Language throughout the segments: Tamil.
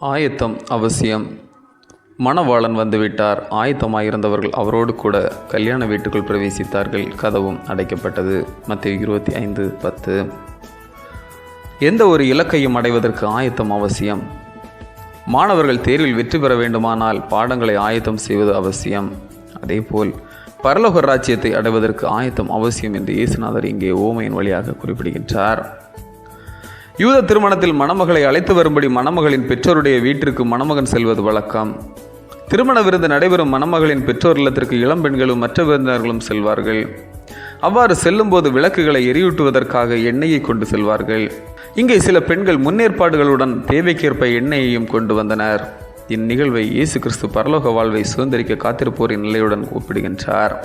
ஆயத்தம் அவசியம். மணவாளன் வந்துவிட்டார். ஆயத்தமாயிருந்தவர்கள் அவரோடு கூட கல்யாண வீட்டுக்குள் பிரவேசித்தார்கள். கதவும் அடைக்கப்பட்டது. மத்திய இருபத்தி ஐந்து பத்து. எந்த ஒரு இலக்கையும் அடைவதற்கு ஆயத்தம் அவசியம். மாணவர்கள் தேர்வில் வெற்றி பெற வேண்டுமானால் பாடங்களை ஆயத்தம் செய்வது அவசியம். அதேபோல் பரலோக ராஜ்யத்தை அடைவதற்கு ஆயத்தம் அவசியம் என்று இயேசுநாதர் இங்கே ஓமையின் வழியாக குறிப்பிடுகின்றார். யூத திருமணத்தில் மணமகளை அழைத்து வரும்படி மணமகளின் பெற்றோருடைய வீட்டிற்கு மணமகன் செல்வது வழக்கம். திருமண விருந்து நடைபெறும் மணமகளின் பெற்றோர் இல்லத்திற்கு இளம் பெண்களும் மற்ற விருந்தினர்களும் செல்வார்கள். அவ்வாறு செல்லும்போது விளக்குகளை எரியூட்டுவதற்காக எண்ணெயை கொண்டு செல்வார்கள். இங்கே சில பெண்கள் முன்னேற்பாடுகளுடன் தேவைக்கேற்ப எண்ணெயையும் கொண்டு வந்தனர். இந்நிகழ்வை இயேசு கிறிஸ்து பரலோக வாழ்வை சுதந்திரிக்க காத்திருப்போரின் நிலையுடன் ஒப்பிடுகின்றார்.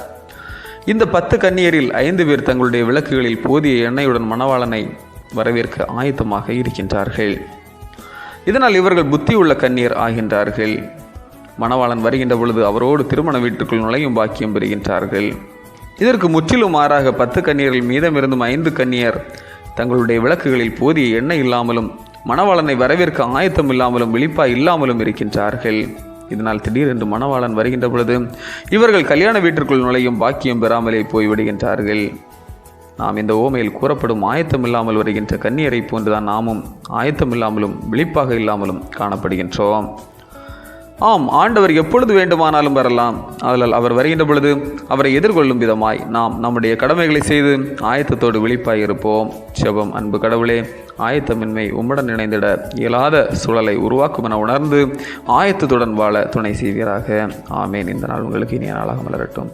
இந்த பத்து கன்னியரில் ஐந்து பேர் தங்களுடைய விளக்குகளில் போதிய எண்ணெயுடன் மணவாளனை வரவேற்க ஆயத்தமாக இருக்கின்றார்கள். இதனால் இவர்கள் புத்தியுள்ள கண்ணீர் ஆகின்றார்கள். மணவாளன் வருகின்ற பொழுது அவரோடு திருமண வீட்டுக்குள் நுழையும் பாக்கியம் பெறுகின்றார்கள். இதற்கு முற்றிலும் மாறாக பத்து கன்னியர்கள் மீதமிருந்தும் ஐந்து கன்னியர் தங்களுடைய விளக்குகளில் போதிய எண்ணெய் இல்லாமலும் மணவாளனை வரவேற்க ஆயத்தம் இல்லாமலும் விழிப்பாய் இல்லாமலும் இருக்கின்றார்கள். இதனால் திடீரென்று மணவாளன் வருகின்ற பொழுது இவர்கள் கல்யாண வீட்டிற்குள் நுழையும் பாக்கியம் பெறாமலே போய்விடுகின்றார்கள். நாம் இந்த ஓமையில் கூறப்படும் ஆயத்தம் இல்லாமல் வருகின்ற கன்னியரை போன்றுதான் நாமும் ஆயத்தம் இல்லாமலும் விழிப்பாக இல்லாமலும் காணப்படுகின்றோம். ஆம் ஆண்டவர் எப்பொழுது வேண்டுமானாலும் வரலாம். அதனால் அவர் வருகின்ற பொழுது அவரை எதிர்கொள்ளும் விதமாய் நாம் நம்முடைய கடமைகளை செய்து ஆயத்தத்தோடு விழிப்பாய் இருப்போம். செபம் அன்பு கடவுளே ஆயத்தமின்மை உம்முடன் இணைந்திட இயலாத சூழலை உருவாக்கும் என உணர்ந்து ஆயத்தத்துடன் வாழ துணை செய்வீராக. ஆமேன். இந்த நாள் உங்களுக்கு இனிய நாளாக மலரட்டும்.